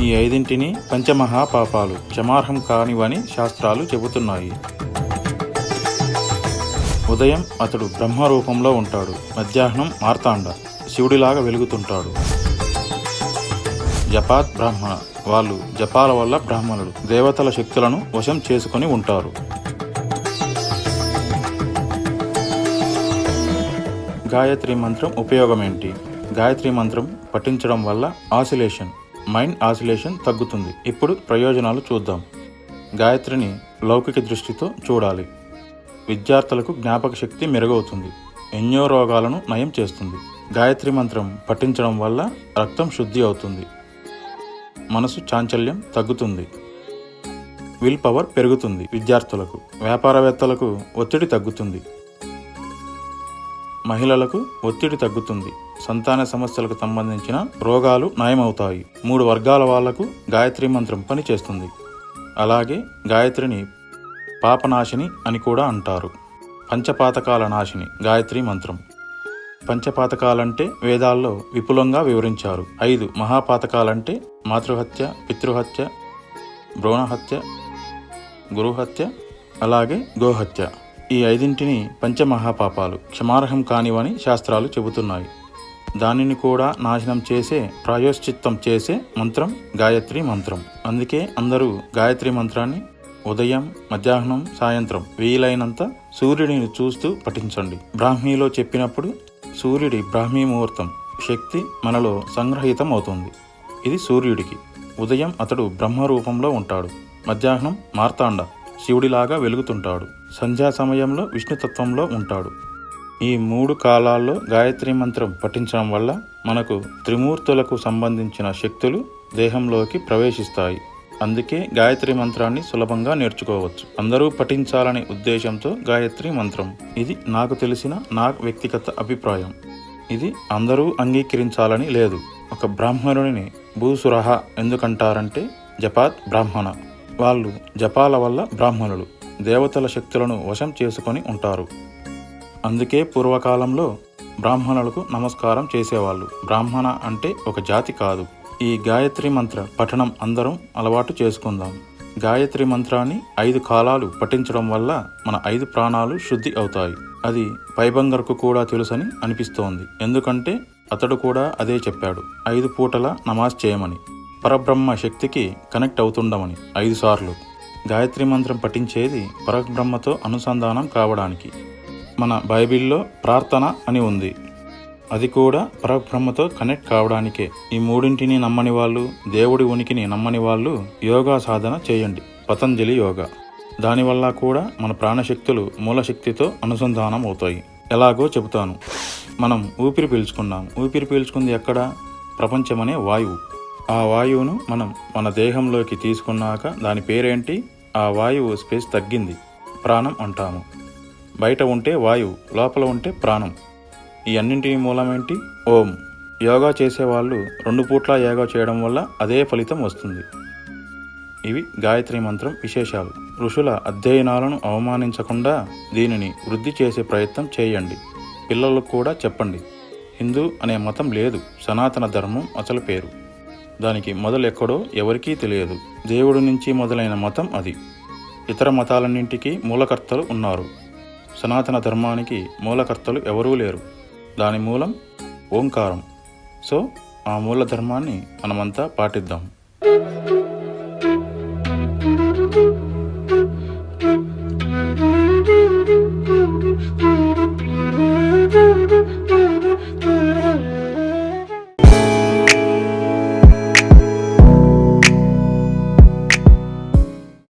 ఈ ఐదింటిని పంచమహాపాపాలు క్షమార్హం కానివని శాస్త్రాలు చెబుతున్నాయి. ఉదయం అతడు బ్రహ్మరూపంలో ఉంటాడు. మధ్యాహ్నం మార్తాండ శివుడిలాగా వెలుగుతుంటాడు. జపాత్ బ్రాహ్మణ వాళ్ళు జపాల వల్ల బ్రాహ్మణుడు దేవతల శక్తులను వశం చేసుకుని ఉంటారు. గాయత్రి మంత్రం ఉపయోగమేంటి? గాయత్రి మంత్రం పఠించడం వల్ల ఆసిలేషన్ మైండ్ ఆసిలేషన్ తగ్గుతుంది. ఇప్పుడు ప్రయోజనాలు చూద్దాం. గాయత్రిని లౌకిక దృష్టితో చూడాలి. విద్యార్థులకు జ్ఞాపక శక్తి మెరుగవుతుంది. ఎన్నో రోగాలను నయం చేస్తుంది. గాయత్రి మంత్రం పఠించడం వల్ల రక్తం శుద్ధి అవుతుంది. మనసు చాంచల్యం తగ్గుతుంది. విల్ పవర్ పెరుగుతుంది విద్యార్థులకు. వ్యాపారవేత్తలకు ఒత్తిడి తగ్గుతుంది. మహిళలకు ఒత్తిడి తగ్గుతుంది. సంతాన సమస్యలకు సంబంధించిన రోగాలు నయమవుతాయి. మూడు వర్గాల వాళ్ళకు గాయత్రి మంత్రం పనిచేస్తుంది. అలాగే గాయత్రిని పాపనాశిని అని కూడా అంటారు. పంచపాతకాల నాశిని గాయత్రి మంత్రం. పంచపాతకాలంటే వేదాల్లో విపులంగా వివరించారు. ఐదు మహాపాతకాలంటే మాతృహత్య పితృహత్య భ్రూణహత్య గురుహత్య అలాగే గోహత్య. ఈ ఐదింటిని పంచమహాపాపాలు క్షమార్హం కానివని శాస్త్రాలు చెబుతున్నాయి. దానిని కూడా నాశనం చేసే ప్రాయోశ్చిత్తం చేసే మంత్రం గాయత్రి మంత్రం. అందుకే అందరూ గాయత్రి మంత్రాన్ని ఉదయం మధ్యాహ్నం సాయంత్రం వీలైనంత సూర్యుడిని చూస్తూ పఠించండి. బ్రాహ్మీలో చెప్పినప్పుడు సూర్యుడి బ్రాహ్మీ ముహూర్తం శక్తి మనలో సంగ్రహితం అవుతుంది. ఇది సూర్యుడికి. ఉదయం అతడు బ్రహ్మ రూపంలో ఉంటాడు. మధ్యాహ్నం మార్తాండ శివుడిలాగా వెలుగుతుంటాడు. సంధ్యా సమయంలో విష్ణుతత్వంలో ఉంటాడు. ఈ మూడు కాలాల్లో గాయత్రి మంత్రం పఠించడం వల్ల మనకు త్రిమూర్తులకు సంబంధించిన శక్తులు దేహంలోకి ప్రవేశిస్తాయి. అందుకే గాయత్రి మంత్రాన్ని సులభంగా నేర్చుకోవచ్చు. అందరూ పఠించాలనే ఉద్దేశంతో గాయత్రి మంత్రం. ఇది నాకు తెలిసిన నా వ్యక్తిగత అభిప్రాయం. ఇది అందరూ అంగీకరించాలని లేదు. ఒక బ్రాహ్మణుడిని భూసురహ ఎందుకంటారంటే జపాత్ బ్రాహ్మణ. వాళ్ళు జపాల వల్ల బ్రాహ్మణులు. దేవతల శక్తులను వశం చేసుకొని ఉంటారు. అందుకే పూర్వకాలంలో బ్రాహ్మణులకు నమస్కారం చేసేవాళ్ళు. బ్రాహ్మణ అంటే ఒక జాతి కాదు. ఈ గాయత్రి మంత్ర పఠనం అందరం అలవాటు చేసుకుందాం. గాయత్రి మంత్రాన్ని ఐదు కాలాలు పఠించడం వల్ల మన ఐదు ప్రాణాలు శుద్ధి అవుతాయి. అది పైబంగర్కు కూడా తెలుసని అనిపిస్తోంది. ఎందుకంటే అతడు కూడా అదే చెప్పాడు. ఐదు పూటల నమాజ్ చేయమని. పరబ్రహ్మ శక్తికి కనెక్ట్ అవుతుండమని ఐదు సార్లు. గాయత్రి మంత్రం పఠించేది పరబ్రహ్మతో అనుసంధానం కావడానికి. మన బైబిల్లో ప్రార్థన అని ఉంది. అది కూడా పరబ్రహ్మతో కనెక్ట్ కావడానికే. ఈ మూడింటిని నమ్మని వాళ్ళు దేవుడి ఉనికిని నమ్మని వాళ్ళు యోగా సాధన చేయండి. పతంజలి యోగా. దానివల్ల కూడా మన ప్రాణశక్తులు మూలశక్తితో అనుసంధానం అవుతాయి. ఎలాగో చెబుతాను. మనం ఊపిరి పీల్చుకున్నాం. ఊపిరి పీల్చుకుంది ఎక్కడ? ప్రపంచమనే వాయువు. ఆ వాయువును మనం మన దేహంలోకి తీసుకున్నాక దాని పేరేంటి? ఆ వాయువు స్పేస్ తగ్గింది. ప్రాణం అంటాము. బయట ఉంటే వాయువు లోపల ఉంటే ప్రాణం. ఈ అన్నింటినీ మూలమేంటి? ఓం. యోగా చేసేవాళ్ళు రెండు పూట్ల యోగా చేయడం వల్ల అదే ఫలితం వస్తుంది. ఇవి గాయత్రి మంత్రం విశేషాలు. ఋషుల అధ్యయనాలను అవమానించకుండా దీనిని వృద్ధి చేసే ప్రయత్నం చేయండి. పిల్లలకు కూడా చెప్పండి. హిందూ అనే మతం లేదు. సనాతన ధర్మం అసలు పేరు. దానికి మొదలు ఎక్కడో ఎవరికీ తెలియదు. దేవుడి నుంచి మొదలైన మతం అది. ఇతర మతాలన్నింటికీ మూలకర్తలు ఉన్నారు. సనాతన ధర్మానికి మూలకర్తలు ఎవరూ లేరు. దాని మూలం ఓంకారం. సో ఆ మూల ధర్మాన్ని మనమంతా పాటిద్దాం.